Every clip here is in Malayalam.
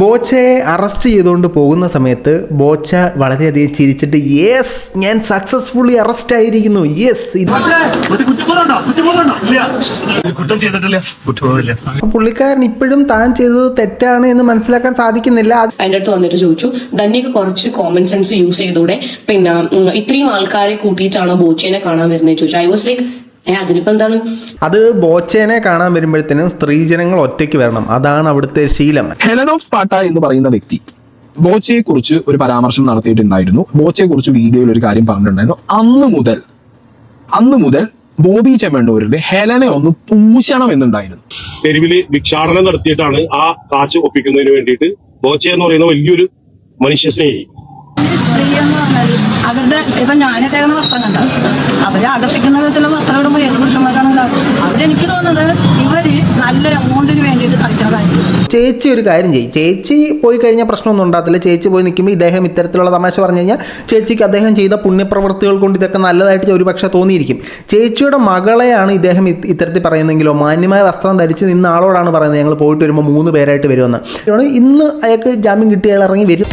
ബോച്ചയെ അറസ്റ്റ് ചെയ്തുകൊണ്ട് പോകുന്ന സമയത്ത് ബോച്ച വളരെയധികം ചിരിച്ചിട്ട് യെസ് ഞാൻ സക്സസ്ഫുള്ളി അറസ്റ്റ് ആയിരിക്കുന്നു. യെസ് പുള്ളിക്കാരൻ ഇപ്പോഴും താൻ ചെയ്തത് തെറ്റാണ് എന്ന് മനസ്സിലാക്കാൻ സാധിക്കുന്നില്ല. അത് അതിന്റെ അടുത്ത് വന്നിട്ട് ചോദിച്ചു ധന്യക്ക് കുറച്ച് കോമൺ സെൻസ് യൂസ് ചെയ്തൂടെ? പിന്നെ ഇത്രയും ആൾക്കാരെ കൂട്ടിയിട്ടാണോ ബോച്ചേനെ കാണാൻ വരുന്നത് ചോദിച്ചു. ഐ വാസ് ലൈക്ക് അതിനിപ്പോ എന്താണ്? അത് ബോച്ചേനെ കാണാൻ വരുമ്പോഴത്തേനും സ്ത്രീജനങ്ങൾ ഒറ്റയ്ക്ക് വരണം. അതാണ് അവിടുത്തെ ശീലം. ഹെലൻ ഓഫ് സ്പാട്ട എന്ന് പറയുന്ന വ്യക്തി ബോച്ചയെ കുറിച്ച് ഒരു പരാമർശം നടത്തിയിട്ടുണ്ടായിരുന്നു. ബോച്ചയെ കുറിച്ച് വീഡിയോയിൽ ഒരു കാര്യം പറഞ്ഞിട്ടുണ്ടായിരുന്നു. അന്ന് മുതൽ അന്ന് മുതൽ ബോബി ചെമ്മണ്ണൂരിന്റെ ഹെലനെ ഒന്ന് പൂശണം എന്നുണ്ടായിരുന്നു. തെരുവിൽ ഭിക്ഷാടനം നടത്തിയിട്ടാണ് ആ കാശ് ഒപ്പിക്കുന്നതിന് വേണ്ടിയിട്ട് ബോച്ച എന്ന് പറയുന്ന വലിയൊരു മനുഷ്യ സ്നേഹി. അവരുടെ ഇപ്പൊ ഞാനിട്ടേക്കുന്ന വസ്ത്രം കണ്ട? അവരെ ആകർഷിക്കുന്ന വിധത്തിലുള്ള വസ്ത്രം ഇടുമ്പോൾ ഏത് പുരുഷന്മാരാണെങ്കിലും ആകർഷിക്കും അവരെനിക്ക് തോന്നുന്നത് ഇവർ നല്ല എമൗണ്ടിന് വേണ്ടിയിട്ട് കളിക്കുന്നതായിരിക്കും ചേച്ചി ഒരു കാര്യം ചെയ്യും. ചേച്ചി പോയി കഴിഞ്ഞാൽ പ്രശ്നമൊന്നും ഉണ്ടാകത്തില്ല. ചേച്ചി പോയി നിൽക്കുമ്പോൾ ഇദ്ദേഹം ഇത്തരത്തിലുള്ള തമാശ പറഞ്ഞു കഴിഞ്ഞാൽ ചേച്ചിക്ക് അദ്ദേഹം ചെയ്ത പുണ്യപ്രവൃത്തികൾ കൊണ്ട് ഇതൊക്കെ നല്ലതായിട്ട് ഒരു പക്ഷേ തോന്നിയിരിക്കും. ചേച്ചിയുടെ മകളെയാണ് ഇദ്ദേഹം ഇത് ഇത്തരത്തിൽ പറയുന്നെങ്കിലോ മാന്യമായ വസ്ത്രം ധരിച്ച് നിന്ന ആളോടാണ് പറയുന്നത്. ഞങ്ങൾ പോയിട്ട് വരുമ്പോൾ മൂന്ന് പേരായിട്ട് വരുമെന്ന്. ഇന്ന് അയാൾക്ക് ജാമ്യം കിട്ടിയാൽ ഇറങ്ങി വരും.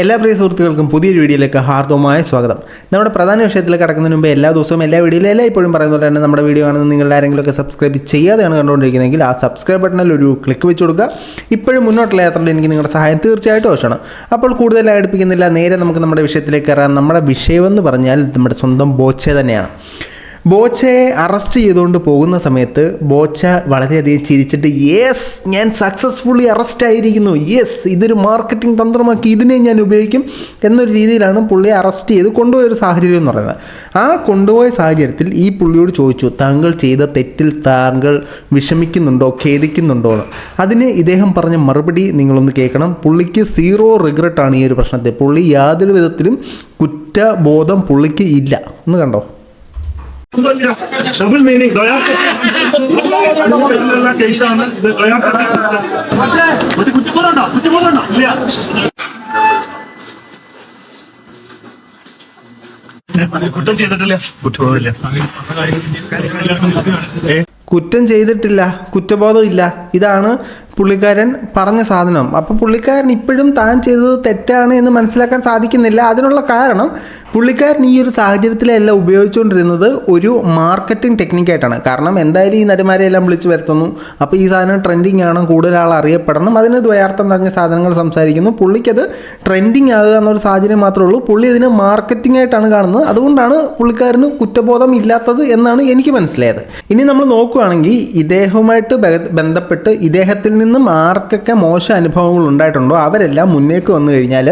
എല്ലാ പ്രിയ സുഹൃത്തുക്കൾക്കും പുതിയൊരു വീഡിയോയിലേക്ക് ഹാർദവമായ സ്വാഗതം. നമ്മുടെ പ്രധാന വിഷയത്തിലേക്ക് കടക്കുന്നതിന് മുമ്പ് എല്ലാ ദിവസവും എല്ലാ വീഡിയോയിലും എല്ലാ ഇപ്പോഴും പറയുന്ന പോലെ തന്നെ നമ്മുടെ വീഡിയോ കാണുന്ന നിങ്ങൾ ആരെങ്കിലുമൊക്കെ സബ്സ്ക്രൈബ് ചെയ്യാതെയാണ് കണ്ടുകൊണ്ടിരിക്കുന്നതെങ്കിൽ ആ സബ്സ്ക്രൈബ് ബട്ടണിൽ ഒരു ക്ലിക്ക് വെച്ച് കൊടുക്കുക. ഇപ്പോഴും മുന്നോട്ടുള്ള യാത്രയിൽ എനിക്ക് നിങ്ങളുടെ സഹായം തീർച്ചയായിട്ടും ആവശ്യമാണ്. അപ്പോൾ കൂടുതൽ അടുപ്പിക്കുന്നില്ല നേരെ നമുക്ക് നമ്മുടെ വിഷയത്തിലേക്ക് കയറാം. നമ്മുടെ വിഷയമെന്ന് പറഞ്ഞാൽ നമ്മുടെ സ്വന്തം ബോച്ചെ തന്നെയാണ്. ബോച്ചയെ അറസ്റ്റ് ചെയ്തുകൊണ്ട് പോകുന്ന സമയത്ത് ബോച്ച വളരെയധികം ചിരിച്ചിട്ട് യെസ് ഞാൻ സക്സസ്ഫുള്ളി അറസ്റ്റ് ആയിരിക്കുന്നു. യെസ് ഇതൊരു മാർക്കറ്റിംഗ് തന്ത്രമാക്കി ഇതിനെ ഞാൻ ഉപയോഗിക്കും. എന്നൊരു രീതിയിലാണ് പുള്ളിയെ അറസ്റ്റ് ചെയ്ത് കൊണ്ടുപോയ ഒരു സാഹചര്യം എന്ന് പറയുന്നത്. ആ കൊണ്ടുപോയ സാഹചര്യത്തിൽ ഈ പുള്ളിയോട് ചോദിച്ചു താങ്കൾ ചെയ്ത തെറ്റിൽ താങ്കൾ വിഷമിക്കുന്നുണ്ടോ? ഖേദിക്കുന്നുണ്ടോ? എന്ന്. അതിന് ഇദ്ദേഹം പറഞ്ഞ മറുപടി നിങ്ങളൊന്ന് കേൾക്കണം. പുള്ളിക്ക് സീറോ റിഗ്രറ്റാണ് ഈ ഒരു പ്രശ്നത്തെ. പുള്ളി യാതൊരു വിധത്തിലും കുറ്റബോധം പുള്ളിക്ക് ഇല്ല. ഒന്ന് കണ്ടോ? ഡബിൾ മീനിങ് കേസാണ് ഇത് കുറ്റബോധമുണ്ടോ കുറ്റബോധമുണ്ടോ ഇല്ല. കുറ്റം ചെയ്തിട്ടില്ല. കുറ്റബോധമില്ല. കുറ്റം ചെയ്തിട്ടില്ല. കുറ്റബോധം ഇല്ല ഇതാണ് പുള്ളിക്കാരൻ പറഞ്ഞ സാധനം. അപ്പോൾ പുള്ളിക്കാരൻ ഇപ്പോഴും താൻ ചെയ്തത് തെറ്റാണ് എന്ന് മനസ്സിലാക്കാൻ സാധിക്കുന്നില്ല. അതിനുള്ള കാരണം പുള്ളിക്കാരൻ ഈ ഒരു സാഹചര്യത്തിലെല്ലാം ഉപയോഗിച്ചുകൊണ്ടിരുന്നത് ഒരു മാർക്കറ്റിംഗ് ടെക്നിക്കായിട്ടാണ്. കാരണം എന്തായാലും ഈ നടിമാരെ എല്ലാം വിളിച്ചു വരുത്തുന്നു. അപ്പോൾ ഈ സാധനം ട്രെൻഡിങ് ആണ് കൂടുതൽ ആൾ അറിയപ്പെടണം. അതിന് ദ്വയാർത്ഥം നിറഞ്ഞ സാധനങ്ങൾ സംസാരിക്കുന്നു. പുള്ളിക്കത് ട്രെൻഡിങ് ആകുക എന്നൊരു സാഹചര്യം മാത്രമേ ഉള്ളൂ. പുള്ളി ഇതിനെ മാർക്കറ്റിംഗ് ആയിട്ടാണ് കാണുന്നത്. അതുകൊണ്ടാണ് പുള്ളിക്കാരന് കുറ്റബോധം ഇല്ലാത്തത് എന്നാണ് എനിക്ക് മനസ്സിലായത്. ഇനി നമ്മൾ നോക്കുകയാണെങ്കിൽ ഇദ്ദേഹവുമായിട്ട് ബന്ധപ്പെട്ട് ഇദ്ദേഹത്തിൽ നിന്നും ആർക്കൊക്കെ മോശം അനുഭവങ്ങൾ ഉണ്ടായിട്ടുണ്ടോ? അവരെല്ലാം മുന്നേക്ക് വന്നു കഴിഞ്ഞാൽ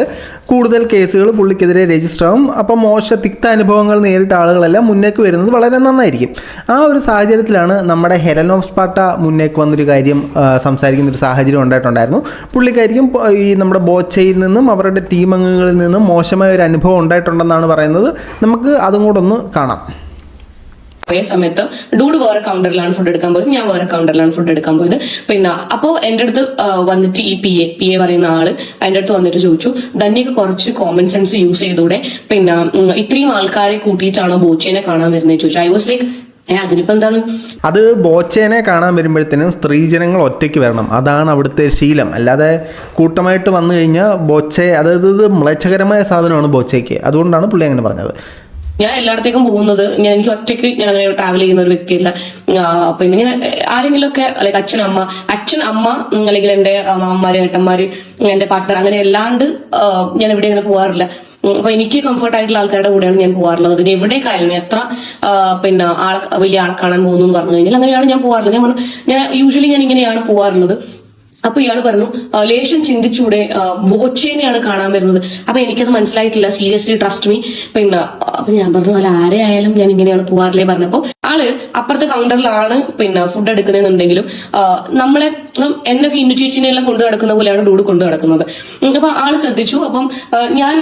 കൂടുതൽ കേസുകൾ പുള്ളിക്കെതിരെ രജിസ്റ്റർ ആവും. അപ്പോൾ മോശ തിക്ത അനുഭവങ്ങൾ നേരിട്ട ആളുകളെല്ലാം മുന്നേക്ക് വരുന്നത് വളരെ നന്നായിരിക്കും. ആ ഒരു സാഹചര്യത്തിലാണ് നമ്മുടെ ഹെലൻ ഓഫ് സ്പാട്ട മുന്നേക്ക് വന്നൊരു കാര്യം സംസാരിക്കുന്ന ഒരു സാഹചര്യം ഉണ്ടായിട്ടുണ്ടായിരുന്നു. പുള്ളിക്കായിരിക്കും ഈ നമ്മുടെ ബോച്ചയിൽ നിന്നും അവരുടെ ടീം അംഗങ്ങളിൽ നിന്നും മോശമായ ഒരു അനുഭവം ഉണ്ടായിട്ടുണ്ടെന്നാണ് പറയുന്നത്. നമുക്ക് അതും കൂടെ ഒന്ന് കാണാം. പോയ സമയത്ത് ഡൂഡ് വേറെ കൗണ്ടറിലാണ് ഫുഡ് എടുക്കാൻ പോയത് ഞാൻ വേറെ കൗണ്ടറിലാണ് ഫുഡ് എടുക്കാൻ പോയത്. പിന്നെ അപ്പോ എന്റെ അടുത്ത് വന്നിട്ട് ഈ പി എ പി എ പറയുന്ന ആൾ അതിന്റെ അടുത്ത് വന്നിട്ട് ചോദിച്ചു ധന്യക്ക് കുറച്ച് കോമൺ സെൻസ് യൂസ് ചെയ്തൂടെ? പിന്നെ ഇത്രയും ആൾക്കാരെ കൂട്ടിയിട്ടാണോ ബോച്ചേനെ കാണാൻ വരുന്നത് ചോദിച്ചു. ഐ വാസ് ലൈക്ക് അത് ബോച്ചേനെ കാണാൻ വരുമ്പോഴത്തേനും സ്ത്രീജനങ്ങൾ ഒറ്റയ്ക്ക് വരണം. അതാണ് അവിടുത്തെ ശീലം. അല്ലാതെ കൂട്ടമായിട്ട് വന്നു കഴിഞ്ഞാൽ ബോച്ചെ അതായത് ഇത് മ്ലേച്ഛകരമായ സാധനമാണ് ബോച്ചയ്ക്ക് അതുകൊണ്ടാണ് പുള്ളി അങ്ങനെ പറഞ്ഞത്. ഞാൻ എല്ലായിടത്തേക്കും പോകുന്നത് ഞാൻ എനിക്ക് ഒറ്റയ്ക്ക് ഞാൻ അങ്ങനെ ട്രാവൽ ചെയ്യുന്ന ഒരു വ്യക്തിയല്ല. അപ്പൊ ഞാൻ ആരെങ്കിലും ഒക്കെ ലൈക്ക് അച്ഛൻ അമ്മ അച്ഛൻ അമ്മ അല്ലെങ്കിൽ എന്റെ അമ്മമാര് ഏട്ടന്മാര് എന്റെ പാർട്ട്ണർ അങ്ങനെ അല്ലാണ്ട് ഞാൻ എവിടെ അങ്ങനെ പോകാറില്ല അപ്പൊ എനിക്ക് കംഫർട്ട് ആയിട്ടുള്ള ആൾക്കാരുടെ കൂടെയാണ് ഞാൻ പോകാറുള്ളത് അതിന് എവിടേക്കായാലും എത്ര പിന്നെ ആൾ വലിയ ആളെ കാണാൻ പോകുന്നു എന്ന് പറഞ്ഞു കഴിഞ്ഞാൽ അങ്ങനെയാണ് ഞാൻ പോകാറുള്ളത് ഞാൻ ഞാൻ യൂഷ്വലി ഞാൻ ഇങ്ങനെയാണ് പോകാറുള്ളത് അപ്പൊ ഇയാൾ പറഞ്ഞു "ആ, ലേശം ചിന്തിച്ചൂടെ വോച്ചേനെയാണ് കാണാൻ വരുന്നത്. അപ്പൊ എനിക്കത് മനസ്സിലായിട്ടില്ല സീരിയസ്ലി ട്രസ്റ്റ് മീ പിന്നെ അപ്പൊ ഞാൻ പറഞ്ഞു അല്ല ആരെ ആയാലും ഞാൻ ഇങ്ങനെയാണ് പോവാറില്ലേ പറഞ്ഞപ്പോ ആൾ അപ്പുറത്തെ കൗണ്ടറിലാണ് പിന്നെ ഫുഡ് എടുക്കുന്നതെന്നുണ്ടെങ്കിലും നമ്മളെ എന്നൊക്കെ എന്നെ ഇന്നു ചേച്ചിനെ എല്ലാം കൊണ്ടു പോലെയാണ് ഡൂഡ് കൊണ്ടു നടക്കുന്നത്. അപ്പൊ ആൾ ശ്രദ്ധിച്ചു. അപ്പം ഞാൻ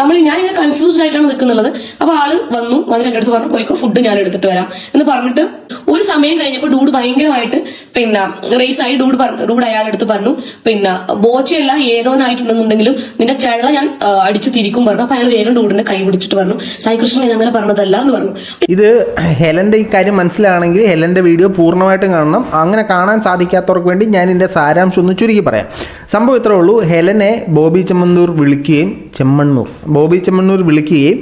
നമ്മൾ ഞാൻ ഇങ്ങനെ കൺഫ്യൂസ്ഡ് ആയിട്ടാണ് നിൽക്കുന്നത്. അപ്പൊ ആൾ വന്നു വന്ന് എന്റെ അടുത്ത് പറഞ്ഞു പോയിക്കോ ഫുഡ് ഞാൻ എടുത്തിട്ട് വരാം. എന്ന് പറഞ്ഞിട്ട് ഒരു സമയം കഴിഞ്ഞപ്പോൾ ഡൂഡ് ഭയങ്കരമായിട്ട് പിന്നെ റേസ് ആയി ഡൂഡ് പറഞ്ഞു ഡൂഡ് അയാളെടുത്ത് പറഞ്ഞു പിന്നെ ബോച്ചയല്ല ഏതോനായിട്ടുണ്ടെന്നുണ്ടെങ്കിലും നിന്റെ ചെള്ള ഞാൻ അടിച്ച് തിരിക്കും പറഞ്ഞു. അപ്പൊ അയാൾ വേഗം ഡൂഡിന്റെ കൈ പിടിച്ചിട്ട് പറഞ്ഞു സായി കൃഷ്ണൻ ഞാൻ അങ്ങനെ പറഞ്ഞതല്ല എന്ന് പറഞ്ഞു. ഇത് ഹെലന്റെ ഈ കാര്യം മനസ്സിലാണെങ്കിൽ ഹെലന്റെ വീഡിയോ പൂർണമായിട്ടും കാണണം. അങ്ങനെ കാണാൻ സാധിക്കാത്തവർക്ക് വേണ്ടി ഞാൻ എന്റെ സാരാംശം ഒന്ന് ചുരുക്കി പറയാം. സംഭവം ഇത്രേ ഉള്ളൂ. ഹെലനെ ബോബി ചെമ്മന്നൂർ വിളിക്കുകയും ചെമ്മണ്ണൂർ ബോബി ചെമ്മണ്ണൂർ വിളിക്കുകയും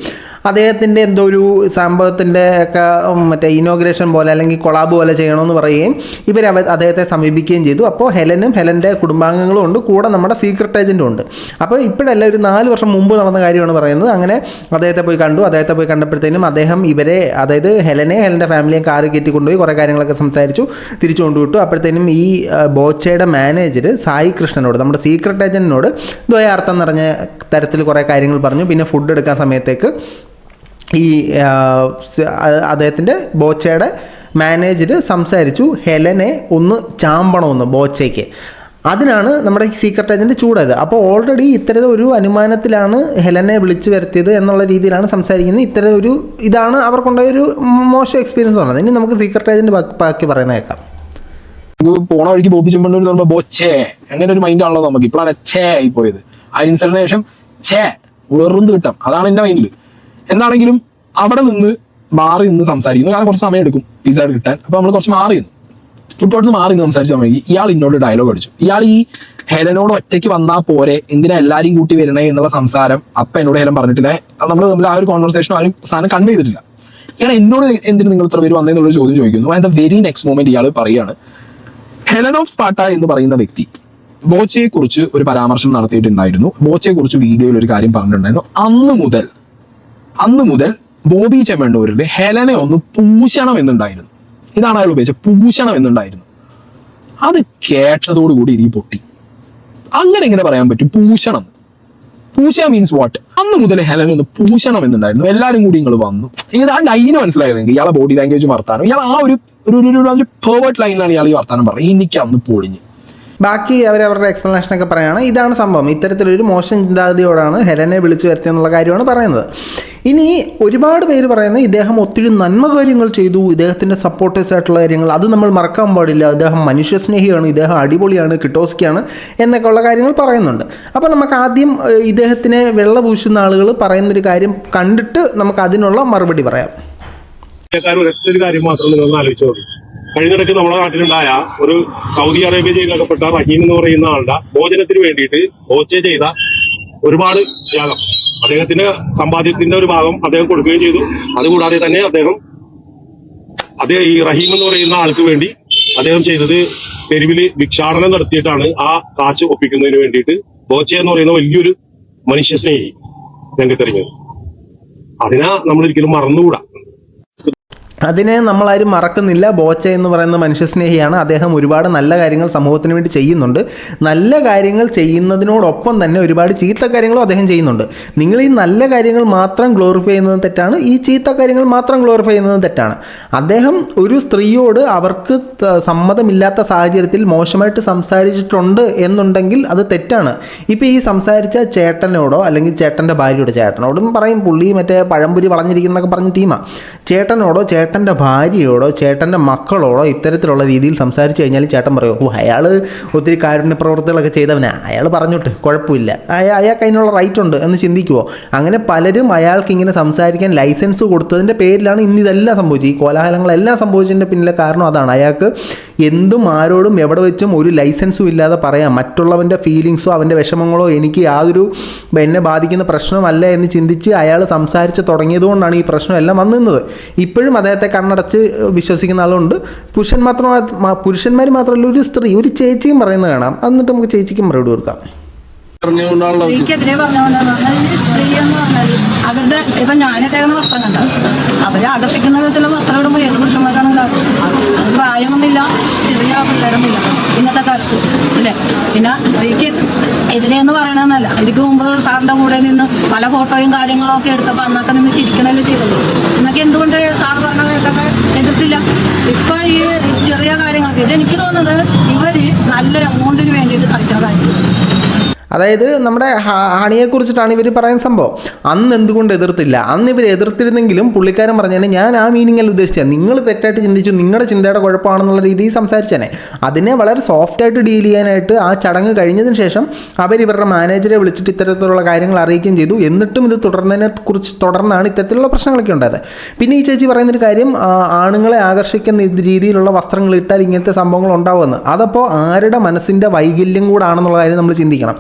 അദ്ദേഹത്തിന്റെ എന്തോ ഒരു സംഭവത്തിന്റെ ഒക്കെ മറ്റേ ഇനോഗ്രേഷൻ പോലെ അല്ലെങ്കിൽ കൊളാബ് പോലെ ചെയ്യണമെന്ന് പറയുകയും ഇവർ അദ്ദേഹത്തെ സമീപിക്കുകയും ചെയ്തു. അപ്പോൾ ഹെലനും ഹെലന്റെ കുടുംബാംഗങ്ങളും ഉണ്ട് കൂടെ നമ്മുടെ സീക്രട്ട് ഏജന്റും ഉണ്ട്. അപ്പോൾ ഇപ്പോഴല്ല ഒരു നാല് വർഷം മുമ്പ് നടന്ന കാര്യമാണ് പറയുന്നത്. അങ്ങനെ അദ്ദേഹത്തെ പോയി കണ്ടു. അദ്ദേഹത്തെ പോയി കണ്ടപ്പോഴത്തേനും അദ്ദേഹം ഇവരെ അതായത് ഹെലനെ ഹെലന്റെ ഫാമിലിയെ കാറ് കയറ്റി കൊണ്ടുപോയി കുറേ കാര്യങ്ങളൊക്കെ സംസാരിച്ചു തിരിച്ചു കൊണ്ടുവിട്ടു. അപ്പോഴത്തേനും ഈ ബോച്ചയുടെ മാനേജർ സായി കൃഷ്ണനോട് നമ്മുടെ സീക്രട്ട് ഏജന്റിനോട് ദ്വയാർത്ഥം നിറഞ്ഞ തരത്തിൽ കുറേ കാര്യങ്ങൾ പറഞ്ഞു. പിന്നെ ഫുഡ് എടുക്കാൻ സമയത്തേക്ക് ഈ അദ്ദേഹത്തിന്റെ ബോച്ചയുടെ മാനേജർ സംസാരിച്ചു ഹെലനെ ഒന്ന് ചാമ്പണമെന്ന് ബോച്ചയ്ക്ക്. അതിനാണ് നമ്മുടെ സീക്രട്ട് ഏജന്റ് ചൂടായത്. അപ്പോൾ ഓൾറെഡി ഇത്തരം ഒരു അനുമാനത്തിലാണ് ഹെലനെ വിളിച്ചു വരുത്തിയത് എന്നുള്ള രീതിയിലാണ് സംസാരിക്കുന്നത്. ഇത്തരം ഒരു ഇതാണ് അവർക്കുണ്ടായ ഒരു മോശം എക്സ്പീരിയൻസ് പറഞ്ഞത്. ഇനി നമുക്ക് സീക്രട്ട് ഏജന്റ് ബാക്കി പറയുന്നത് കേൾക്കാം. പോണ വഴിക്ക് ബോബി ചെമ്പണ്ണൂർ എന്ന് പറയുമ്പോൾ ബോച്ചേ. അങ്ങനെ ഒരു മൈൻഡ് ആണല്ലോ നമുക്ക്. ഇപ്പോഴാണ് ഛേ ആയി പോയത്. ഇൻസിഡന്റിന് ശേഷം ഛേ വേറൊന്ന് കിട്ടാം. അതാണ് എന്റെ മൈൻഡിൽ എന്താണെങ്കിലും അവിടെ നിന്ന് മാറി നിന്ന് സംസാരിക്കുന്നു. കാരണം കുറച്ച് സമയം എടുക്കും പിസ കിട്ടാൻ. അപ്പൊ നമ്മൾ കുറച്ച് മാറി നിന്ന്. ഫുട്ബോളിൽ മാറി നിന്ന് സംസാരിച്ച സമയം ഇയാൾ ഇന്നോട് ഡയലോഗ് അടിച്ചു. ഇയാൾ ഈ ഹെലനോട് ഒറ്റയ്ക്ക് വന്നാൽ പോരെ എന്തിനാ എല്ലാരും കൂട്ടി വരണേ എന്നുള്ള സംസാരം അപ്പ എന്നോട് ഹെലൻ പറഞ്ഞിട്ടില്ല. നമ്മൾ തമ്മിൽ ആ ഒരു കോൺവെർസേഷൻ ആരും സാധനം കൺവേ ചെയ്തിട്ടില്ല. ഇയാൾ എന്നോട് എന്തിനു നിങ്ങൾ ഇത്ര പേര് വന്നതെന്നുള്ള ചോദ്യം ചോദിക്കുന്നു. And the very next moment ഇയാൾ പറയാണ് ഹെലൻ ഓഫ് സ്പാട്ട എന്ന് പറയുന്ന വ്യക്തി ബോച്ചയെ കുറിച്ച് ഒരു പരാമർശം നടത്തിയിട്ടുണ്ടായിരുന്നു. ബോച്ചയെ കുറിച്ച് വീഡിയോയിൽ ഒരു കാര്യം പറഞ്ഞിട്ടുണ്ടായിരുന്നു. അന്ന് മുതൽ അന്ന് മുതൽ ബോബി ചെമ്മണ്ണൂരിന്റെ ഹെലനെ ഒന്ന് പൂശണം എന്നുണ്ടായിരുന്നു. ഇതാണ് അയാൾ ഉപയോഗിച്ചത് പൂശണം എന്നുണ്ടായിരുന്നു. അത് കേട്ടതോടുകൂടി ഇനി പൊട്ടി. അങ്ങനെ ഇങ്ങനെ പറയാൻ പറ്റും പൂശണം. പൂശ മീൻസ് വാട്ട് അന്ന് മുതൽ ഹെലൻ ഒന്ന് പൂശണം എന്നുണ്ടായിരുന്നു. എല്ലാവരും കൂടി നിങ്ങൾ വന്നു. ഇത് ആ ലൈന് മനസ്സിലായതെങ്കിൽ ഇയാളെ ബോഡി ലാംഗ്വേജ് വർത്താനം. ഇയാൾ ആ ഒരു ഒരു ഒരു- പേർവേർട്ട് ലൈനിലാണ് ഇയാൾ ഈ വർത്താനം പറഞ്ഞത്. എനിക്ക് അന്ന് പൊളിഞ്ഞു. ബാക്കി അവരവരുടെ എക്സ്പ്ലനേഷനൊക്കെ പറയുകയാണ്. ഇതാണ് സംഭവം. ഇത്തരത്തിലൊരു മോശം ചിന്താഗതിയോടാണ് ഹെലനെ വിളിച്ചു വരുത്തിയെന്നുള്ള കാര്യമാണ് പറയുന്നത്. ഇനി ഒരുപാട് പേര് പറയുന്നത് ഇദ്ദേഹം ഒത്തിരി നന്മ കാര്യങ്ങൾ ചെയ്തു. ഇദ്ദേഹത്തിന്റെ സപ്പോർട്ടേഴ്സ് ആയിട്ടുള്ള കാര്യങ്ങൾ അത് നമ്മൾ മറക്കാൻ പാടില്ല. ഇദ്ദേഹം മനുഷ്യസ്നേഹിയാണ് ഇദ്ദേഹം അടിപൊളിയാണ് കിട്ടോസ്കിയാണ് എന്നൊക്കെയുള്ള കാര്യങ്ങൾ പറയുന്നുണ്ട്. അപ്പോൾ നമുക്ക് ആദ്യം ഇദ്ദേഹത്തിനെ വെള്ള പൂശുന്ന ആളുകൾ പറയുന്നൊരു കാര്യം കണ്ടിട്ട് നമുക്ക് അതിനുള്ള മറുപടി പറയാം. ഒരു കാര്യം മാത്രം നോക്കി. കഴിഞ്ഞിടയ്ക്ക് നമ്മുടെ നാട്ടിലുണ്ടായ ഒരു സൗദി അറേബ്യ ജയിലാക്കപ്പെട്ട റഹീം എന്ന് പറയുന്ന ആളുടെ ഭോജനത്തിന് വേണ്ടിയിട്ട് ഓച്ച ചെയ്ത ഒരുപാട് ത്യാഗം. അദ്ദേഹത്തിന്റെ സമ്പാദ്യത്തിന്റെ ഒരു ഭാഗം അദ്ദേഹം കൊടുക്കുകയും ചെയ്തു. അതുകൂടാതെ തന്നെ അദ്ദേഹം അദ്ദേഹം ഈ റഹീം എന്ന് പറയുന്ന ആൾക്ക് വേണ്ടി അദ്ദേഹം ചെയ്തത് തെരുവിൽ ഭിക്ഷാടനം നടത്തിയിട്ടാണ് ആ കാശ് ഒപ്പിക്കുന്നതിന് വേണ്ടിയിട്ട് ബോച്ച എന്ന് പറയുന്ന വലിയൊരു മനുഷ്യസ്നേഹി രംഗത്തെറിഞ്ഞത് അതിനാ നമ്മൾ ഒരിക്കലും മറന്നുകൂടാ. അതിനെ നമ്മളാരും മറക്കുന്നില്ല. ബോച്ച എന്ന് പറയുന്ന മനുഷ്യസ്നേഹിയാണ്. അദ്ദേഹം ഒരുപാട് നല്ല കാര്യങ്ങൾ സമൂഹത്തിന് വേണ്ടി ചെയ്യുന്നുണ്ട്. നല്ല കാര്യങ്ങൾ ചെയ്യുന്നതിനോടൊപ്പം തന്നെ ഒരുപാട് ചീത്ത കാര്യങ്ങളും അദ്ദേഹം ചെയ്യുന്നുണ്ട്. നിങ്ങൾ ഈ നല്ല കാര്യങ്ങൾ മാത്രം ഗ്ലോറിഫൈ ചെയ്യുന്നത് തെറ്റാണ്. ഈ ചീത്ത കാര്യങ്ങൾ മാത്രം ഗ്ലോറിഫൈ ചെയ്യുന്നത് തെറ്റാണ്. അദ്ദേഹം ഒരു സ്ത്രീയോട് അവർക്ക് സമ്മതമില്ലാത്ത സാഹചര്യത്തിൽ മോശമായിട്ട് സംസാരിച്ചിട്ടുണ്ട് എന്നുണ്ടെങ്കിൽ അത് തെറ്റാണ്. ഇപ്പോൾ ഈ സംസാരിച്ച ചേട്ടനോടോ അല്ലെങ്കിൽ ചേട്ടന്റെ ഭാര്യയോട് ചേട്ടനോടും പറയും പുള്ളി മറ്റേ പഴംപുരി വളഞ്ഞിരിക്കുന്നൊക്കെ പറഞ്ഞ ടീമാണ് ചേട്ടനോടോ ചേട്ടന്റെ ഭാര്യയോടോ ചേട്ടന്റെ മക്കളോടോ ഇത്തരത്തിലുള്ള രീതിയിൽ സംസാരിച്ചു കഴിഞ്ഞാൽ ചേട്ടൻ പറയും ഓ അയാൾ ഒത്തിരി കാരുണ്യ പ്രവർത്തികളൊക്കെ ചെയ്തവനാ. അയാൾ പറഞ്ഞോട്ട് കുഴപ്പമില്ല. അയാൾ അയാൾക്ക് അതിനുള്ള റൈറ്റ് ഉണ്ട് എന്ന് ചിന്തിക്കുമോ അങ്ങനെ പലരും അയാൾക്ക് ഇങ്ങനെ സംസാരിക്കാൻ ലൈസൻസ് കൊടുത്തതിന്റെ പേരിലാണ് ഇന്ന് ഇതെല്ലാം സംഭവിച്ചത്. ഈ കോലാഹലങ്ങളെല്ലാം സംഭവിച്ചതിന്റെ പിന്നിലെ കാരണം അതാണ്. അയാൾക്ക് എന്തും ആരോടും എവിടെ വെച്ചും ഒരു ലൈസൻസും ഇല്ലാതെ പറയാം. മറ്റുള്ളവന്റെ ഫീലിങ്സോ അവന്റെ വിഷമങ്ങളോ എനിക്ക് യാതൊരു എന്നെ ബാധിക്കുന്ന പ്രശ്നമല്ല എന്ന് ചിന്തിച്ച് അയാൾ സംസാരിച്ച് തുടങ്ങിയതുകൊണ്ടാണ് ഈ പ്രശ്നമെല്ലാം വന്നിരുന്നത് ഇപ്പോഴും അദ്ദേഹത്തെ കണ്ണടച്ച് വിശ്വസിക്കുന്ന ആളുണ്ട്. പുരുഷൻ മാത്രം പുരുഷന്മാർ മാത്രമല്ല ഒരു സ്ത്രീ ഒരു ചേച്ചിയും പറയുന്നത് കാണാം. എന്നിട്ട് നമുക്ക് ചേച്ചിക്കും മറുപടി കൊടുക്കാം. സ്ത്രീക്കെതിരെ പറഞ്ഞുകൊണ്ടാണ്. ഈ സ്ത്രീ എന്ന് പറഞ്ഞാൽ അവരുടെ ഇപ്പൊ ഞാനിട്ടേക്കുന്ന വസ്ത്രം കണ്ട അവരെ ആകർഷിക്കുന്ന വിധത്തിലുള്ള വസ്ത്രം ഇടുമ്പോൾ ഏത് പുരുഷന്മാരാണെങ്കിലും ആകർഷിക്കും അത് പ്രായമൊന്നുമില്ല ചെറിയ പിള്ളേരൊന്നുമില്ല ഇന്നത്തെ കാലത്ത്. അല്ലേ? പിന്നെ സ്ത്രീക്ക് എതിരെ എന്ന് പറയണമെന്നല്ല ഇതിക്ക് മുമ്പ് സാറിന്റെ കൂടെ നിന്ന് പല ഫോട്ടോയും കാര്യങ്ങളും ഒക്കെ എടുത്തപ്പോൾ അന്നൊക്കെ നിന്ന് ചിരിക്കണല്ലോ ചെയ്തത്. എന്നൊക്കെ എന്തുകൊണ്ട് സാർ പറഞ്ഞ കേട്ടൊക്കെ എതിർത്തില്ല ഇപ്പൊ ഈ ചെറിയ കാര്യങ്ങൾക്ക് ഇത് എനിക്ക് തോന്നുന്നത് ഇവർ നല്ല എമൗണ്ടിന് വേണ്ടിയിട്ട് കളിക്കാൻ കാര്യം അതായത് നമ്മുടെ ഹ- ഹണിയെ കുറിച്ചിട്ടാണ് ഇവർ പറയുന്ന സംഭവം. അന്ന് എന്തുകൊണ്ട് എതിർത്തില്ല? അന്ന് ഇവർ എതിർത്തിരുന്നെങ്കിലും പുള്ളിക്കാരൻ പറഞ്ഞാൽ ഞാൻ ആ മീനിങ്ങിൽ ഉദ്ദേശിച്ചത് നിങ്ങൾ തെറ്റായിട്ട് ചിന്തിച്ചു. നിങ്ങളുടെ ചിന്തയുടെ കുഴപ്പമാണെന്നുള്ള രീതിയിൽ സംസാരിച്ചേനെ. അതിനെ വളരെ സോഫ്റ്റായിട്ട് ഡീൽ ചെയ്യാനായിട്ട് ആ ചടങ്ങ് കഴിഞ്ഞതിന് ശേഷം അവർ ഇവരുടെ മാനേജറെ വിളിച്ചിട്ട് ഇത്തരത്തിലുള്ള കാര്യങ്ങൾ അറിയിക്കുകയും ചെയ്തു. എന്നിട്ടും ഇത് തുടർന്നതിനെ കുറിച്ച് തുടർന്നാണ് ഇത്തരത്തിലുള്ള പ്രശ്നങ്ങളൊക്കെ ഉണ്ടായത്. പിന്നെ ഈ ചേച്ചി പറയുന്നൊരു കാര്യം ആണുങ്ങളെ ആകർഷിക്കുന്ന രീതിയിലുള്ള വസ്ത്രങ്ങൾ ഇട്ടാൽ ഇങ്ങനത്തെ സംഭവങ്ങൾ ഉണ്ടാവുമെന്ന്. അതപ്പോൾ ആരുടെ മനസ്സിന്റെ വൈകല്യം കൂടാണെന്നുള്ള കാര്യം നമ്മൾ ചിന്തിക്കണം.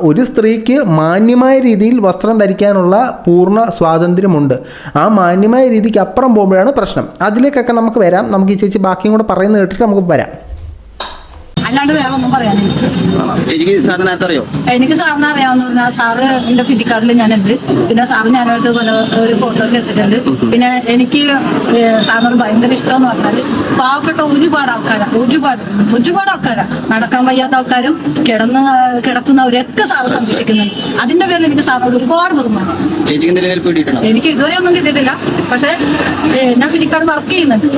ഒരു സ്ത്രീക്ക് മാന്യമായ രീതിയിൽ വസ്ത്രം ധരിക്കാനുള്ള പൂർണ സ്വാതന്ത്ര്യമുണ്ട്. ആ മാന്യമായ രീതിക്ക് അപ്പുറം പോകുമ്പോഴാണ് പ്രശ്നം. അതിലേക്കൊക്കെ നമുക്ക് വരാം. നമുക്ക് ഈ ചേച്ചി ബാക്കിയും കൂടെ പറയുന്നത് കേട്ടിട്ട് നമുക്ക് വരാം. അല്ലാണ്ട് വേറെ ഒന്നും പറയാനില്ല. ചേച്ചിക്ക് സാറിന് നേരത്തെ അറിയോ എനിക്ക് സാറിനെ അറിയാവുന്ന പറഞ്ഞാൽ സാറ് എന്റെ ഫിസിക്കാർഡിൽ ഞാനുണ്ട്. പിന്നെ സാറ് ഞാനായിട്ട് പല ഒരു ഫോട്ടോ ഒക്കെ എടുത്തിട്ടുണ്ട്. പിന്നെ എനിക്ക് ഏഹ് സാറിനോട് ഭയങ്കര ഇഷ്ടം എന്ന് പറഞ്ഞാൽ പാവപ്പെട്ട ഒരുപാട് ആൾക്കാരാ. ഒരുപാട് ഒരുപാട് ആൾക്കാരാ. നടക്കാൻ വയ്യാത്ത ആൾക്കാരും കിടന്ന് കിടക്കുന്നവരൊക്കെ സാറ് സംരക്ഷിക്കുന്നുണ്ട്. അതിന്റെ പേരിൽ എനിക്ക് സാറിനോട് ഒരുപാട് ബഹുമാനം. ചേച്ചിക്ക് എന്തെങ്കിലും ഹെൽപ്പ് കിട്ടിയിട്ടുണ്ടോ? എനിക്ക് ഇതുവരെ ഒന്നും കിട്ടിയിട്ടില്ല. പക്ഷെ ഞാൻ ഫിസിക്കാർഡ് വർക്ക് ചെയ്യുന്നുണ്ട്.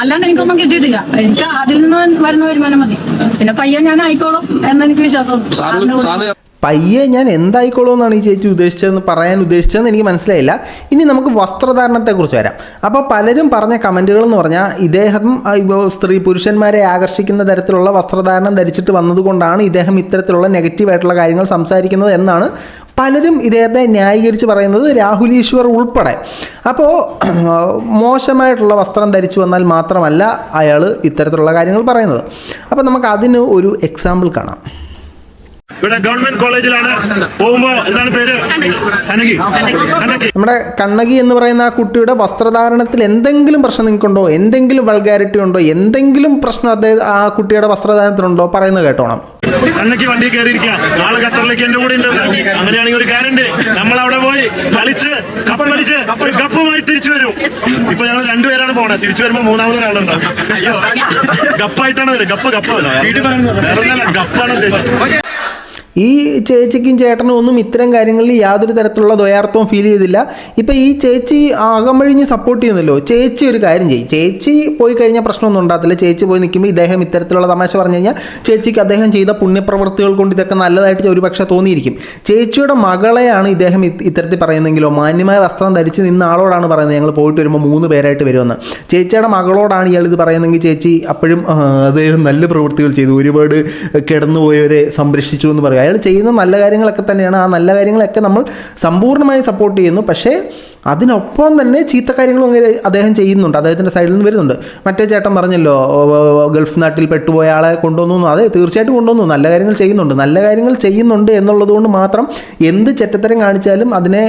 അല്ലാണ്ട് എനിക്കൊന്നും കിട്ടിയിട്ടില്ല. എനിക്ക് അതിൽ നിന്ന് വരുന്ന വരുമാനം മതി. പിന്നെ പയ്യൻ ഞാൻ ആയിക്കോളും എന്നെനിക്ക് സാറ് പയ്യെ ഞാൻ എന്തായിക്കോളൂ എന്നാണ് ഈ ചേച്ചി ഉദ്ദേശിച്ചതെന്ന് പറയാൻ ഉദ്ദേശിച്ചതെന്ന് എനിക്ക് മനസ്സിലായില്ല. ഇനി നമുക്ക് വസ്ത്രധാരണത്തെക്കുറിച്ച് വരാം. അപ്പോൾ പലരും പറഞ്ഞ കമന്റുകൾ എന്ന് പറഞ്ഞാൽ ഇദ്ദേഹം സ്ത്രീ പുരുഷന്മാരെ ആകർഷിക്കുന്ന തരത്തിലുള്ള വസ്ത്രധാരണം ധരിച്ചിട്ട് വന്നതുകൊണ്ടാണ് ഇദ്ദേഹം ഇത്തരത്തിലുള്ള നെഗറ്റീവായിട്ടുള്ള കാര്യങ്ങൾ സംസാരിക്കുന്നത് എന്നാണ് പലരും ഇദ്ദേഹത്തെ ന്യായീകരിച്ച് പറയുന്നത് രാഹുൽ ഈശ്വർ ഉൾപ്പെടെ. അപ്പോൾ മോശമായിട്ടുള്ള വസ്ത്രം ധരിച്ചു വന്നാൽ മാത്രമല്ല അയാൾ ഇത്തരത്തിലുള്ള കാര്യങ്ങൾ പറയുന്നത്. അപ്പോൾ നമുക്ക് അതിന് ഒരു എക്സാമ്പിൾ കാണാം. ഇവിടെ ഗവൺമെന്റ് കോളേജിലാണ്. പോകുമ്പോ എന്താണ് പേര്? കനകി നമ്മുടെ കണ്ണകി എന്ന് പറയുന്ന ആ കുട്ടിയുടെ വസ്ത്രധാരണത്തിൽ എന്തെങ്കിലും പ്രശ്നം നിങ്ങൾക്കുണ്ടോ? എന്തെങ്കിലും വൾഗാരിറ്റി ഉണ്ടോ? എന്തെങ്കിലും പ്രശ്നം അദ്ദേഹം ആ കുട്ടിയുടെ വസ്ത്രധാരണത്തിലുണ്ടോ? പറയുന്നത് കേട്ടോണം. കണ്ണക്ക് വണ്ടി കയറിയിരിക്കുക നാളെ ഖത്തറിലേക്ക് എന്റെ കൂടെ ഉണ്ട്. അങ്ങനെയാണെങ്കിൽ ഒരു കാര്യണ്ട് നമ്മൾ അവിടെ പോയി കളിച്ച് കപ്പ് കളിച്ച് കപ്പുമായി തിരിച്ചു വരും. ഇപ്പൊ ഞങ്ങൾ രണ്ടുപേരാണ് പോണേ തിരിച്ചു വരുമ്പോ മൂന്നാമത് ഒരാളുണ്ട് അയ്യോ. ഗപ്പായിട്ടാണ് വരും കപ്പ് കപ്പ് വേറെ ഗപ്പാണ് ഉദ്ദേശിച്ചത്. ഈ ചേച്ചിക്കും ചേട്ടനും ഒന്നും ഇത്തരം കാര്യങ്ങളിൽ യാതൊരു തരത്തിലുള്ള ദ്വയാർത്ഥവും ഫീൽ ചെയ്തില്ല. ഇപ്പം ഈ ചേച്ചി അകമഴിഞ്ഞ് സപ്പോർട്ട് ചെയ്യുന്നല്ലോ? ചേച്ചി ഒരു കാര്യം ചെയ്യും. ചേച്ചി പോയി കഴിഞ്ഞാൽ പ്രശ്നമൊന്നും ഉണ്ടാകത്തില്ല. ചേച്ചി പോയി നിൽക്കുമ്പോൾ ഇദ്ദേഹം ഇത്തരത്തിലുള്ള തമാശ പറഞ്ഞു കഴിഞ്ഞാൽ ചേച്ചിക്ക് അദ്ദേഹം ചെയ്ത പുണ്യപ്രവൃത്തികൾ കൊണ്ട് ഇതൊക്കെ നല്ലതായിട്ട് ഒരു പക്ഷേ തോന്നിയിരിക്കും. ചേച്ചിയുടെ മകളെയാണ് ഇദ്ദേഹം ഇത് ഇത്തരത്തിൽ പറയുന്നെങ്കിലോ മാന്യമായ വസ്ത്രം ധരിച്ച് നിന്ന ആളോടാണ് പറയുന്നത്. ഞങ്ങൾ പോയിട്ട് വരുമ്പോൾ മൂന്ന് പേരായിട്ട് വരുമെന്ന്. ചേച്ചിയുടെ മകളോടാണ് ഇയാൾ ഇത് പറയുന്നെങ്കിൽ ചേച്ചി അപ്പോഴും അദ്ദേഹം നല്ല പ്രവൃത്തികൾ ചെയ്തു. ഒരുപാട് കിടന്നുപോയവരെ സംരക്ഷിച്ചു എന്ന് പറയും. അയാൾ ചെയ്യുന്ന നല്ല കാര്യങ്ങളൊക്കെ തന്നെയാണ്. ആ നല്ല കാര്യങ്ങളൊക്കെ നമ്മൾ സമ്പൂർണമായി സപ്പോർട്ട് ചെയ്യുന്നു. പക്ഷേ അതിനൊപ്പം തന്നെ ചീത്ത കാര്യങ്ങളും അങ്ങനെ അദ്ദേഹം ചെയ്യുന്നുണ്ട്. അദ്ദേഹത്തിന്റെ സൈഡിൽ നിന്ന് വരുന്നുണ്ട്. മറ്റേ ചേട്ടൻ പറഞ്ഞല്ലോ ഗൾഫ് നാട്ടിൽ പെട്ടുപോയ ആളെ കൊണ്ടുവന്നു അതെ തീർച്ചയായിട്ടും കൊണ്ടുവന്നു. നല്ല കാര്യങ്ങൾ ചെയ്യുന്നുണ്ട്. നല്ല കാര്യങ്ങൾ ചെയ്യുന്നുണ്ട് എന്നുള്ളതുകൊണ്ട് മാത്രം എന്ത് ചെറ്റത്തരം കാണിച്ചാലും അതിനെ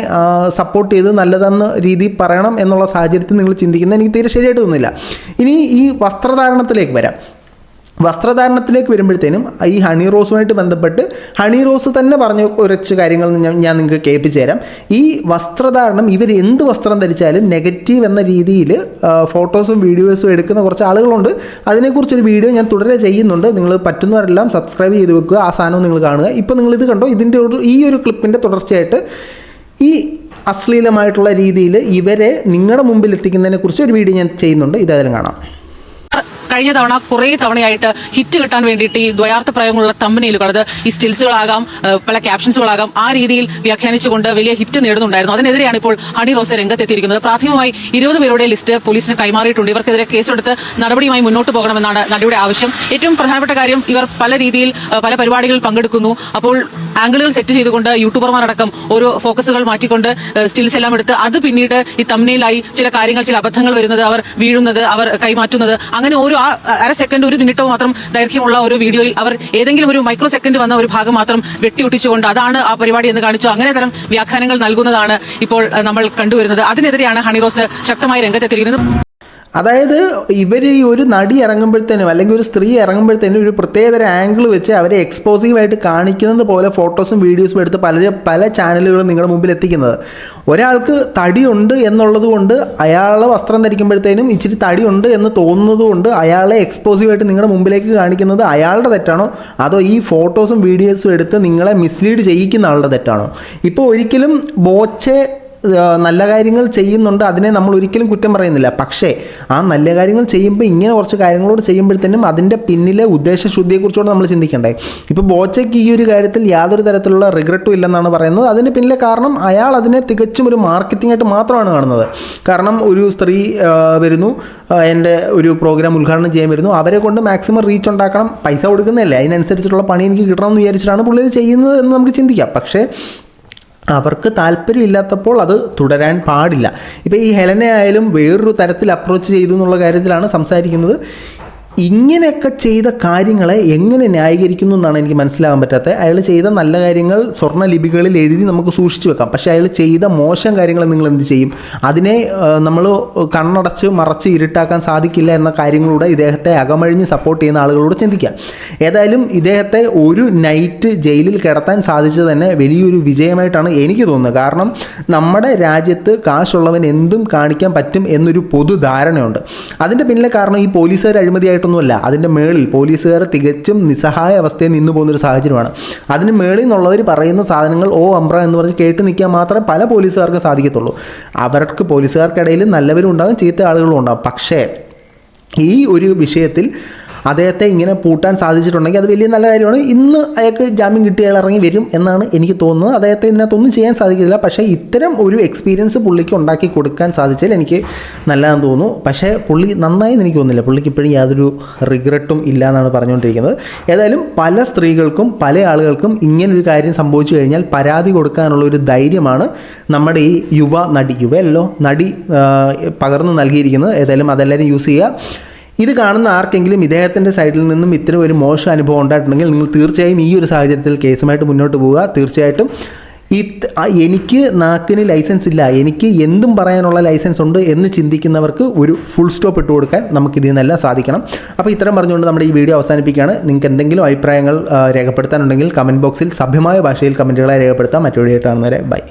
സപ്പോർട്ട് ചെയ്ത് നല്ലതെന്ന രീതി പറയണം എന്നുള്ള സാഹചര്യത്തിൽ നിങ്ങൾ ചിന്തിക്കുന്നത് എനിക്ക് തീരെ ശരിയായിട്ട് തോന്നുന്നില്ല. ഇനി ഈ വസ്ത്രധാരണത്തിലേക്ക് വരാം. വസ്ത്രധാരണത്തിലേക്ക് വരുമ്പോഴത്തേനും ഈ ഹണി റോസുമായിട്ട് ബന്ധപ്പെട്ട് ഹണി റോസ് തന്നെ പറഞ്ഞ കുറച്ച് കാര്യങ്ങൾ ഞാൻ നിങ്ങൾക്ക് കേൾപ്പിച്ചു തരാം. ഈ വസ്ത്രധാരണം ഇവർ എന്ത് വസ്ത്രം ധരിച്ചാലും നെഗറ്റീവ് എന്ന രീതിയിൽ ഫോട്ടോസും വീഡിയോസും എടുക്കുന്ന കുറച്ച് ആളുകളുണ്ട്. അതിനെക്കുറിച്ചൊരു വീഡിയോ ഞാൻ തുടരെ ചെയ്യുന്നുണ്ട്. നിങ്ങൾ പറ്റുന്നവരെല്ലാം സബ്സ്ക്രൈബ് ചെയ്ത് വെക്കുക. ആ സാധനം നിങ്ങൾ കാണുക. ഇപ്പോൾ നിങ്ങൾ ഇത് കണ്ടോ? ഇതിന്റെ ഒരു ഈ ഒരു ക്ലിപ്പിന്റെ തുടർച്ചയായിട്ട് ഈ അശ്ലീലമായിട്ടുള്ള രീതിയിൽ ഇവരെ നിങ്ങളുടെ മുമ്പിൽ എത്തിക്കുന്നതിനെക്കുറിച്ച് ഒരു വീഡിയോ ഞാൻ ചെയ്യുന്നുണ്ട്. ഇതായാലും കാണാം. കഴിഞ്ഞ തവണ കുറേ തവണയായിട്ട് ഹിറ്റ് കിട്ടാൻ വേണ്ടിയിട്ട് ഈ ദ്വയാർത്ഥ പ്രയോഗങ്ങളുള്ള തമ്പനയിലുകൾ അത് ഈ സ്റ്റിൽസുകളാകാം പല ക്യാപ്ഷൻസുകളാകാം ആ രീതിയിൽ വ്യാഖ്യാനിച്ചുകൊണ്ട് വലിയ ഹിറ്റ് നേടുന്നുണ്ടായിരുന്നു. അതിനെതിരെയാണ് ഇപ്പോൾ ഹണി റോസ് രംഗത്തെത്തിയിരിക്കുന്നത്. പ്രാഥമികമായി ഇരുപത് പേരുടെ ലിസ്റ്റ് പോലീസിന് കൈമാറിയിട്ടുണ്ട്. ഇവർക്കെതിരെ കേസെടുത്ത് നടപടിയുമായി മുന്നോട്ട് പോകണമെന്നാണ് നടിയുടെ ആവശ്യം. ഏറ്റവും പ്രധാനപ്പെട്ട കാര്യം ഇവർ പല രീതിയിൽ പല പരിപാടികളിൽ പങ്കെടുക്കുന്നു. അപ്പോൾ ആംഗിളുകൾ സെറ്റ് ചെയ്തുകൊണ്ട് യൂട്യൂബർമാരടക്കം ഓരോ ഫോക്കസുകൾ മാറ്റിക്കൊണ്ട് സ്റ്റിൽസ് എല്ലാം എടുത്ത് അത് പിന്നീട് ഈ തമ്മിലായി ചില കാര്യങ്ങൾ ചില അബദ്ധങ്ങൾ വരുന്നത് അവർ വീഴുന്നത് അവർ കൈമാറ്റുന്നത് അങ്ങനെ ഓരോ ആ അര സെക്കൻഡ് ഒരു മിനിറ്റോ മാത്രം ദൈർഘ്യമുള്ള ഒരു വീഡിയോയിൽ അവർ ഏതെങ്കിലും ഒരു മൈക്രോ സെക്കൻഡ് വന്ന ഒരു ഭാഗം മാത്രം വെട്ടിയൊട്ടിച്ചുകൊണ്ട് അതാണ് ആ പരിപാടി എന്ന് കാണിച്ചു. അങ്ങനെ തരം വ്യാഖ്യാനങ്ങൾ നൽകുന്നതാണ് ഇപ്പോൾ നമ്മൾ കണ്ടുവരുന്നത്. അതിനെതിരെയാണ് ഹണിറോസ് ശക്തമായി രംഗത്തെത്തിയിരിക്കുന്നത്. അതായത് ഇവർ ഈ ഒരു നടി ഇറങ്ങുമ്പോഴത്തേനും അല്ലെങ്കിൽ ഒരു സ്ത്രീ ഇറങ്ങുമ്പോഴത്തേനും ഒരു പ്രത്യേകതര ആംഗിൾ വെച്ച് അവരെ എക്സ്പോസീവായിട്ട് കാണിക്കുന്നത് പോലെ ഫോട്ടോസും വീഡിയോസും എടുത്ത് പല പല ചാനലുകളും നിങ്ങളുടെ മുമ്പിൽ എത്തിക്കുന്നത്. ഒരാൾക്ക് തടിയുണ്ട് എന്നുള്ളത് കൊണ്ട് അയാളെ വസ്ത്രം ധരിക്കുമ്പോഴത്തേനും ഇച്ചിരി തടിയുണ്ട് എന്ന് തോന്നുന്നത് കൊണ്ട് അയാളെ എക്സ്പോസീവായിട്ട് നിങ്ങളുടെ മുമ്പിലേക്ക് കാണിക്കുന്നത് അയാളുടെ തെറ്റാണോ? അതോ ഈ ഫോട്ടോസും വീഡിയോസും എടുത്ത് നിങ്ങളെ മിസ്ലീഡ് ചെയ്യിക്കുന്ന ആളുടെ തെറ്റാണോ? ഇപ്പോൾ ഒരിക്കലും ബോച്ചെ നല്ല കാര്യങ്ങൾ ചെയ്യുന്നുണ്ട്. അതിനെ നമ്മൾ ഒരിക്കലും കുറ്റം പറയുന്നില്ല. പക്ഷേ ആ നല്ല കാര്യങ്ങൾ ചെയ്യുമ്പോൾ ഇങ്ങനെ കുറച്ച് കാര്യങ്ങളോട് ചെയ്യുമ്പോഴത്തേനും അതിന്റെ പിന്നിലെ ഉദ്ദേശശുദ്ധിയെക്കുറിച്ചുകൂടെ നമ്മൾ ചിന്തിക്കണ്ടേ. ഇപ്പോൾ ബോച്ചയ്ക്ക് ഈ ഒരു കാര്യത്തിൽ യാതൊരു തരത്തിലുള്ള റിഗ്രറ്റും ഇല്ലെന്നാണ് പറയുന്നത്. അതിന് പിന്നിലെ കാരണം അയാൾ അതിനെ തികച്ചും ഒരു മാർക്കറ്റിംഗ് ആയിട്ട് മാത്രമാണ് കാണുന്നത്. കാരണം ഒരു സ്ത്രീ വരുന്നു. എന്റെ ഒരു പ്രോഗ്രാം ഉദ്ഘാടനം ചെയ്യാൻ വരുന്നു. അവരെ കൊണ്ട് മാക്സിമം റീച്ച് ഉണ്ടാക്കണം. പൈസ കൊടുക്കുന്നതല്ലേ? അതിനനുസരിച്ചിട്ടുള്ള പണി എനിക്ക് കിട്ടണം എന്ന് വിചാരിച്ചിട്ടാണ് പുള്ളി ഇത് ചെയ്യുന്നത് എന്ന് നമുക്ക് ചിന്തിക്കാം. പക്ഷേ അവർക്ക് താല്പര്യമില്ലാത്തപ്പോൾ അത് തുടരാൻ പാടില്ല. ഇപ്പോൾ ഈ ഹെലനെ ആയാലും വേറൊരു തരത്തിൽ അപ്രോച്ച് ചെയ്തു എന്നുള്ള കാര്യത്തിലാണ് സംസാരിക്കുന്നത്. ഇങ്ങനെയൊക്കെ ചെയ്ത കാര്യങ്ങളെ എങ്ങനെ ന്യായീകരിക്കുന്നു എന്നാണ് എനിക്ക് മനസ്സിലാകാൻ പറ്റാത്തത്. അയാൾ ചെയ്ത നല്ല കാര്യങ്ങൾ സ്വർണ ലിപികളിൽ എഴുതി നമുക്ക് സൂക്ഷിച്ചു വെക്കാം. പക്ഷേ അയാൾ ചെയ്ത മോശം കാര്യങ്ങൾ നിങ്ങൾ എന്ത് ചെയ്യും? അതിനെ നമ്മൾ കണ്ണടച്ച് മറച്ച് ഇരുട്ടാക്കാൻ സാധിക്കില്ല എന്ന കാര്യങ്ങളൂടെ ഇദ്ദേഹത്തെ അകമഴിഞ്ഞ് സപ്പോർട്ട് ചെയ്യുന്ന ആളുകളോട് ചിന്തിക്കാം. ഏതായാലും ഇദ്ദേഹത്തെ ഒരു നൈറ്റ് ജയിലിൽ കിടത്താൻ സാധിച്ചത് തന്നെ വലിയൊരു വിജയമായിട്ടാണ് എനിക്ക് തോന്നുന്നത്. കാരണം നമ്മുടെ രാജ്യത്ത് കാശുള്ളവൻ എന്തും കാണിക്കാൻ പറ്റും എന്നൊരു പൊതുധാരണയുണ്ട്. അതിന്റെ പിന്നിലെ കാരണം ഈ പോലീസുകാർ അഴിമതിയായിട്ടൊന്നുമല്ല അതിന്റെ മേളിൽ പോലീസുകാർ തികച്ചും നിസ്സഹായ അവസ്ഥയിൽ നിന്ന് പോകുന്നൊരു സാഹചര്യമാണ്. അതിന് മേളിൽ നിന്നുള്ളവർ പറയുന്ന സാധനങ്ങൾ ഓ അമ്പ്ര എന്ന് പറഞ്ഞ് കേട്ട് നിൽക്കാൻ മാത്രമേ പല പോലീസുകാർക്ക് സാധിക്കത്തുള്ളൂ. അവർക്ക് പോലീസുകാർക്കിടയിൽ നല്ലവരും ഉണ്ടാകും ചീത്ത ആളുകളും ഉണ്ടാകും. പക്ഷേ ഈ ഒരു വിഷയത്തിൽ അദ്ദേഹത്തെ ഇങ്ങനെ പൂട്ടാൻ സാധിച്ചിട്ടുണ്ടെങ്കിൽ അത് വലിയ നല്ല കാര്യമാണ്. ഇന്ന് അയാൾക്ക് ജാമ്യം കിട്ടിയാൽ ഇറങ്ങി വരും എന്നാണ് എനിക്ക് തോന്നുന്നത്. അദ്ദേഹത്തെ ഇതിനകത്തൊന്നും ചെയ്യാൻ സാധിക്കില്ല പക്ഷേ ഇത്തരം ഒരു എക്സ്പീരിയൻസ് പുള്ളിക്ക് ഉണ്ടാക്കി കൊടുക്കാൻ സാധിച്ചാൽ എനിക്ക് നല്ലതാണെന്ന് തോന്നുന്നു. പക്ഷേ പുള്ളി നന്നായി എനിക്ക് തോന്നുന്നില്ല. പുള്ളിക്ക് ഇപ്പോഴും യാതൊരു റിഗ്രറ്റും ഇല്ല എന്നാണ് പറഞ്ഞുകൊണ്ടിരിക്കുന്നത്. ഏതായാലും പല സ്ത്രീകൾക്കും പല ആളുകൾക്കും ഇങ്ങനൊരു കാര്യം സംഭവിച്ചു കഴിഞ്ഞാൽ പരാതി കൊടുക്കാനുള്ള ഒരു ധൈര്യമാണ് നമ്മുടെ ഈ യുവ നടി യുവയല്ലോ നടി പകർന്നു നൽകിയിരിക്കുന്നത്. ഏതായാലും അതെല്ലാവരും യൂസ് ചെയ്യുക. ഇത് കാണുന്ന ആർക്കെങ്കിലും ഇദ്ദേഹത്തിന്റെ സൈഡിൽ നിന്നും ഇത്തരം ഒരു മോശം അനുഭവം ഉണ്ടായിട്ടുണ്ടെങ്കിൽ നിങ്ങൾ തീർച്ചയായും ഈ ഒരു സാഹചര്യത്തിൽ കേസുമായിട്ട് മുന്നോട്ട് പോവുക. തീർച്ചയായിട്ടും ഈ എനിക്ക് നാക്കിന് ലൈസൻസ് ഇല്ല എനിക്ക് എന്തും പറയാനുള്ള ലൈസൻസ് ഉണ്ട് എന്ന് ചിന്തിക്കുന്നവർക്ക് ഒരു ഫുൾ സ്റ്റോപ്പ് ഇട്ട് കൊടുക്കാൻ നമുക്ക് ഇതിൽ നിന്നെല്ലാം സാധിക്കണം. അപ്പോൾ ഇത്തരം പറഞ്ഞുകൊണ്ട് നമ്മുടെ ഈ വീഡിയോ അവസാനിപ്പിക്കുകയാണ്. നിങ്ങൾക്ക് എന്തെങ്കിലും അഭിപ്രായങ്ങൾ രേഖപ്പെടുത്താനുണ്ടെങ്കിൽ കമന്റ് ബോക്സിൽ സഭ്യമായ ഭാഷയിൽ കമന്റുകളായി രേഖപ്പെടുത്താം. മറ്റൊരു വീഡിയോ കാണുന്നവരെ ബൈ